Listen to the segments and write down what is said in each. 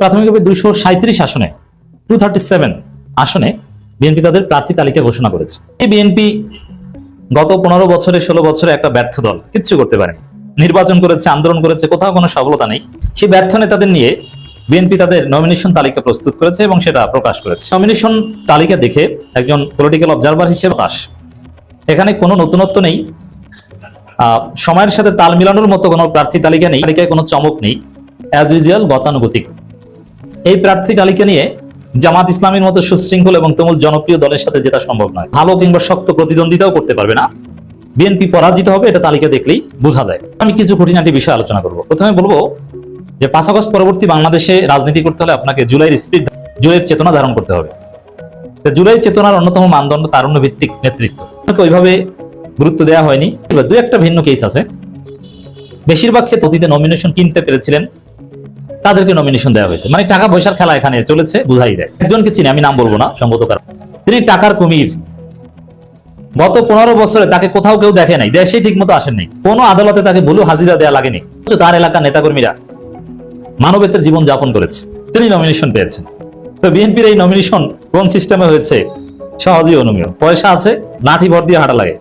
প্রাথমিকভাবে দুইশো সাঁত্রিশ আসনে টু থার্টি সেভেন আসনে বিএনপি তাদের প্রার্থী তালিকা ঘোষণা করেছে। এই বিএনপি গত পনেরো বছরে, ষোলো বছরে একটা ব্যর্থ দল, কিচ্ছু করতে পারেনি। নির্বাচন করেছে, আন্দোলন করেছে, কোথাও কোনো সফলতা নেই। সেই ব্যর্থ নেতাদের নিয়ে বিএনপি তাদের নমিনেশন তালিকা প্রস্তুত করেছে এবং সেটা প্রকাশ করেছে। নমিনেশন তালিকা দেখে একজন পলিটিক্যাল অবজারভার হিসেবে দাস এখানে কোনো নতুনত্ব নেই। সময়ের সাথে তাল মিলানোর মতো কোনো প্রার্থী তালিকা নেই। তালিকায় কোনো চমক নেই। অ্যাজ ইউজুয়াল গতানুগতিক। এই প্রার্থী তালিকা নিয়ে জামাত ইসলামের মতো সুশৃঙ্খল এবং তুমুল জনপ্রিয় দলের সাথে জেতা সম্ভব নয়। ভালো কিংবা শক্ত প্রতিদ্বন্দ্বিতাও করতে পারবে না। বিএনপি পরাজিত হবে এটা তালিকা দেখলেই বোঝা যায়। আমি কিছু খুঁটিনাটি বিষয় আলোচনা করব। প্রথমে বলব যে পাঁচ আগস্ট পরবর্তী বাংলাদেশে রাজনীতি করতে হলে আপনাকে জুলাইয়ের স্পিড, জুলাইয়ের চেতনা ধারণ করতে হবে। জুলাই চেতনার অন্যতম মানদণ্ড তারুণ্য ভিত্তিক নেতৃত্ব ওইভাবে গুরুত্ব দেওয়া হয়নি। দু একটা ভিন্ন কেস আছে। বেশিরভাগ ক্ষেত্রে অতীতে নমিনেশন কিনতে পেরেছিলেন তাদেরকে নমিনেশন দেওয়া হয়েছে। মানে টাকা পয়সার খেলা এখানে চলেছে, বোঝাই যায়। একজনকে চিনি, আমি নাম বলব না, সম্ভবত কারণ। তিনি টাকার কুমির। গত পনেরো বছরে তাকে কোথাও কেউ দেখে নাই, দেশে ঠিক মতো আসেন নাই। কোনো আদালতে তাকে ভুলু হাজিরা দেওয়া লাগেনি। তার এলাকার নেতাকর্মীরা মানবেতর জীবন যাপন করেছে। তিনি নমিনেশন পেয়েছেন। তো বিএনপির এই নমিনেশন কোন সিস্টেমে হয়েছে? সহজেই অনুমেয়। পয়সা আছে, লাঠি ভর দিয়ে হাঁটা লাগে।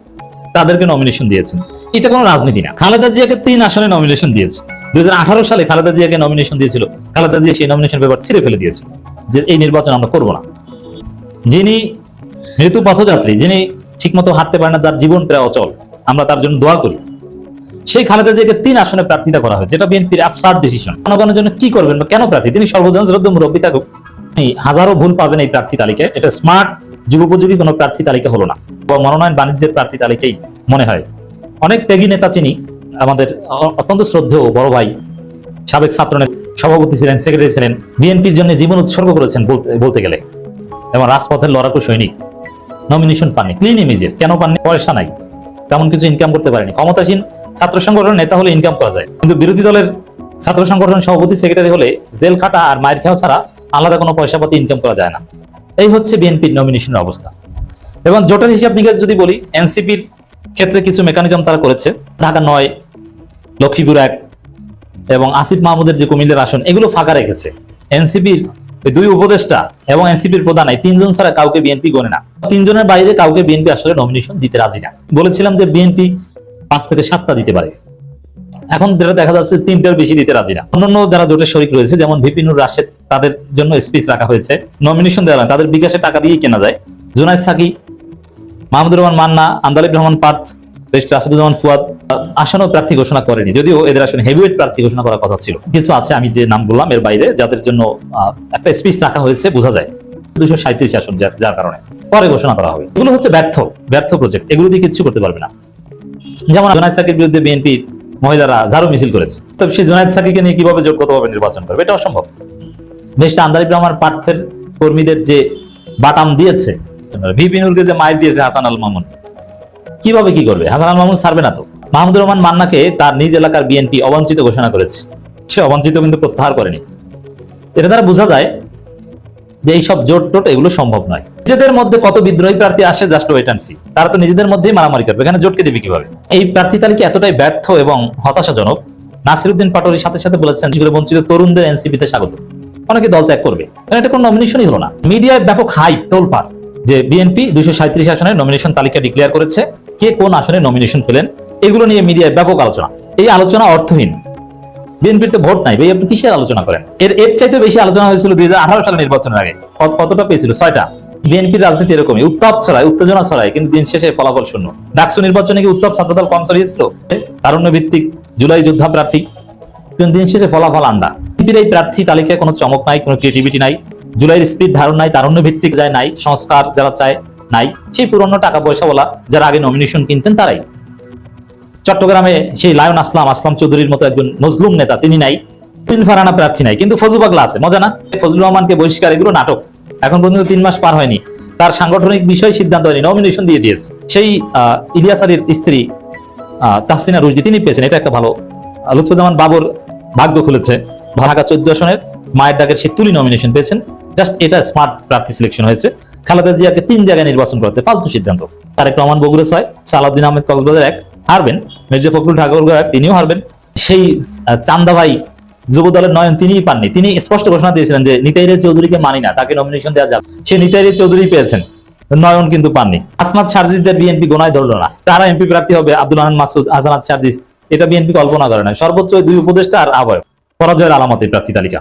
তাদেরকে নমিনেশন দিয়েছেন। এটা কোনো রাজনীতি না। খালেদা জিয়াকে তিন আসনে নমিনেশন দিয়েছে। দুই হাজার আঠারো সালে খালেদা জিয়াকে নমিনেশন দিয়েছিল। খালেদা জিয়া সেই নমিনেশন পেপার ছিঁড়ে ফেলে দিয়েছিল যে এই নির্বাচন আমরা করব না। যিনি মৃত্যু পথযাত্রী, যিনি ঠিকমতো হাঁটতে পারে না, তার জীবন প্রায় অচল। আমরা তার জন্য দোয়া করি। সেই খালেদা জিয়াকে তিন আসনে প্রার্থিতা করা হয়েছে। এটা বিএনপির আফসার ডিসিশন জনগণের জন্য কি করবেন বা কেন প্রার্থী? তিনি সর্বজন শ্রদ্ধ মুরব্বী থাকুক। হাজারো ভুল পাবেন এই প্রার্থী তালিকায়। এটা স্মার্ট যুগোপযোগী কোনো প্রার্থী তালিকা হলো না। বা মনোনয়ন বাণিজ্যের প্রার্থী তালিকাই মনে হয়। অনেক ত্যাগী নেতা চিনি। আমাদের অত্যন্ত শ্রদ্ধেয় বড় ভাই, সাবেক ছাত্র সভাপতি ছিলেন, সেক্রেটারি ছিলেন, বিএনপির জন্য জীবন উৎসর্গ করেছেন বলতে গেলে। এবং রাজপথের লড়াকু সৈনিক নমিনেশন পাননি ক্লিন ইমেজের কেন পাননি, পয়সা নাই, তেমন কিছু ইনকাম করতে পারেনি। ক্ষমতাসীন ছাত্র সংগঠনের নেতা হলে ইনকাম করা যায়, কিন্তু বিরোধী দলের ছাত্র সংগঠন সভাপতি, সেক্রেটারি হলে জেল খাটা আর মায়ের খাওয়া ছাড়া আলাদা কোনো পয়সা পাতি ইনকাম করা যায় না। এই হচ্ছে বিএনপির নমিনেশনের অবস্থা। এবং জোটের হিসাব নিকাশ যদি বলি, এনসিপির ক্ষেত্রে কিছু মেকানিজম তারা করেছে। ঢাকা নয় লক্ষ্মীপুর এক এবং আসিফ মাহমুদের যে কুমিল্লার আসন, এগুলো ফাঁকা রেখেছে। এনসিপির দুই উপদেষ্টা এবং এনসিপির প্রধান এই তিনজন ছাড়া কাউকে বিএনপি গণে না। তিনজনের বাইরে কাউকে বিএনপি আসলে নমিনেশন দিতে রাজি না। বলেছিলাম যে বিএনপি পাঁচ থেকে সাতটা দিতে পারে। এখন যেটা দেখা যাচ্ছে তিনটার বেশি দিতে রাজি না। অন্যান্য যারা জোটের শরিক রয়েছে, যেমন ভিপিনুর রাশেদ, তাদের জন্য স্পিচ রাখা হয়েছে। নমিনেশন দেওয়া তাদের বিকাশে টাকা দিয়েই কেনা যায়। জুনাইদ সাকি, মাহমুদুর রহমান মান্না, আন্দালিব রহমান পার্থ রাশিদুজ্জামান ফুয়াদ আসনও প্রার্থী ঘোষণা করেনি। যদিও এদের হেভিওয়েট প্রার্থী ঘোষণা করার কথা ছিল। কিছু আছে, আমি যে নাম বললাম এর বাইরে, যাদের জন্য একটা স্পিচ রাখা হয়েছে, বোঝা যায়। দুশো সাঁত্রিশ আসন যার কারণে। পরে ঘোষণা করা হবে। এগুলো হচ্ছে ব্যর্থ ব্যর্থ প্রজেক্ট এগুলো দিয়ে করতে পারবে না। যেমন জোনায়দ সাকির বিরুদ্ধে বিএনপি মহিলারা ঝাড়ু মিছিল করেছে। তবে সেই জোনায়দ সাকিকে নিয়ে কীভাবে যোগ্যতাভাবে নির্বাচন করবে এটা অসম্ভব বেশ আন্দারিব রহমান পার্থের কর্মীদের যে বাটাম দিয়েছে, ভিপি নুরকে যে মাইর দিয়েছে হাসান আল মামুন কীভাবে কি করবে? হাসান মামুন ছাড়বে না তো। মাহমুদুর রহমান মান্নাকে তার নিজ এলাকার বিএনপি অবাঞ্ছিত ঘোষণা করেছে। সে অবাঞ্ছিত কিন্তু প্রত্যাহার করেনি। এটা দ্বারা বোঝা যায় যে এইসব জোট টোট এগুলো সম্ভব নয়। নিজেদের মধ্যে কত বিদ্রোহী প্রার্থী আসে জাস্ট ওয়েট অ্যান্ড সি তারা তো নিজেদের মধ্যেই মারামারি করবে। এখানে জোটকে দেবে কীভাবে? এই প্রার্থী তালিকা এতটাই ব্যর্থ এবং হতাশাজনক, নাসিরুদ্দিন পাটোরির সাথে সাথে বলেছেন যেগুলো বঞ্চিত তরুণদের এনসিপিতে স্বাগত। অনেকে দল ত্যাগ করবে। এটা কোনো নমিনেশনই হলো না। মিডিয়ায় ব্যাপক হাইপ তোলপাড়। যে বিএনপি দুইশো সাঁত্রিশ আসনের নমিনেশন তালিকা ডিক্লেয়ার করেছে, কে কোন আসনে নমিনেশন পেলেন, এগুলো নিয়ে মিডিয়ায় ব্যাপক আলোচনা। এই আলোচনা অর্থহীন। বিএনপির তো ভোট নাই আপনি কিসের আলোচনা করেন? এর এর চাইতে বেশি আলোচনা হয়েছিল দুই হাজার আঠারো সালের নির্বাচনের আগে। কতটা পেয়েছিল? ছয়টা। বিএনপির রাজনীতি এরকমই। উত্তাপ ছড়ায়, উত্তেজনা ছড়ায়, কিন্তু দিন শেষে ফলাফল শূন্য। ডাকসু নির্বাচনে কি উত্তাপ ছাত্রদল কম ছড়িয়েছিল? তারুণ্য ভিত্তিক জুলাই যোদ্ধা প্রার্থী। কিন্তু দিন শেষে ফলাফল আন্ডা। বিএনপির এই প্রার্থী তালিকায় কোনো চমক নাই, কোনো ক্রিয়েটিভিটি নাই। জুলাইয়ের স্পিড ধারণ নাই তারুণ্য ভিত্তিক যায় নাই, সংস্কার যারা চায় নাই, সেই পুরনো টাকা পয়সা বলা, যারা আগে নমিনেশন কিনতেন তারাই। চট্টগ্রামে সেই লায়ন আসলাম আসলাম চৌধুরীর মতো একজন মজলুম নেতা, তিনি নাই। ফারানা প্রার্থী নাই, কিন্তু ফজলু পাগলা আছে, মজা না? ফজলুর রহমানকে বহিষ্কার এগুলো নাটক, এখন পর্যন্ত তিন মাস পার হয়নি। তার সাংগঠনিক বিষয় সিদ্ধান্ত হয়নি নমিনেশন দিয়ে দিয়েছে। সেই ইলিয়াস আলীর স্ত্রী তাহসিনা রুজদি তিনি পেয়েছেন, এটা একটা ভালো লুৎফুজ্জামান বাবর ভাগ্য খুলেছে ঢাকা চোদ্দ আসনের। মায়ের ডাকের সে তুলি নমিনেশন পেয়েছেন। জাস্ট এটা স্মার্ট প্রার্থী সিলেকশন হয়েছে। খালেদা জিয়াকে তিন জায়গায় নির্বাচন করতে ফালতু সিদ্ধান্ত। তারেক রহমান, বগুড়া ছয়, সালাউদ্দিন আহমেদ কক্সবাজার এক, হারবেন। মির্জা ফখরুল ঠাকুর এক, তিনিও হারবেন। সেই চান্দা ভাই যুব দলের নয়ন তিনিই পাননি। তিনি স্পষ্ট ঘোষণা দিয়েছিলেন যে নিতাইরে চৌধুরীকে মানি না, তাকে নমিনেশন দেওয়া যাবে সে নিতাইরে চৌধুরী পেয়েছেন, নয়ন কিন্তু পাননি। আসনাদ সার্জিসদের বিএনপি গোনায় ধরলো না। তারা এমপি প্রার্থী হবে আব্দুল রহমান মাসুদ আসানাদ সার্জিস। এটা বিএনপি কল্পনা করে না। সর্বোচ্চ দুই উপদেষ্টা আর আবয়, পরাজয়ের আলামতের প্রার্থী তালিকা।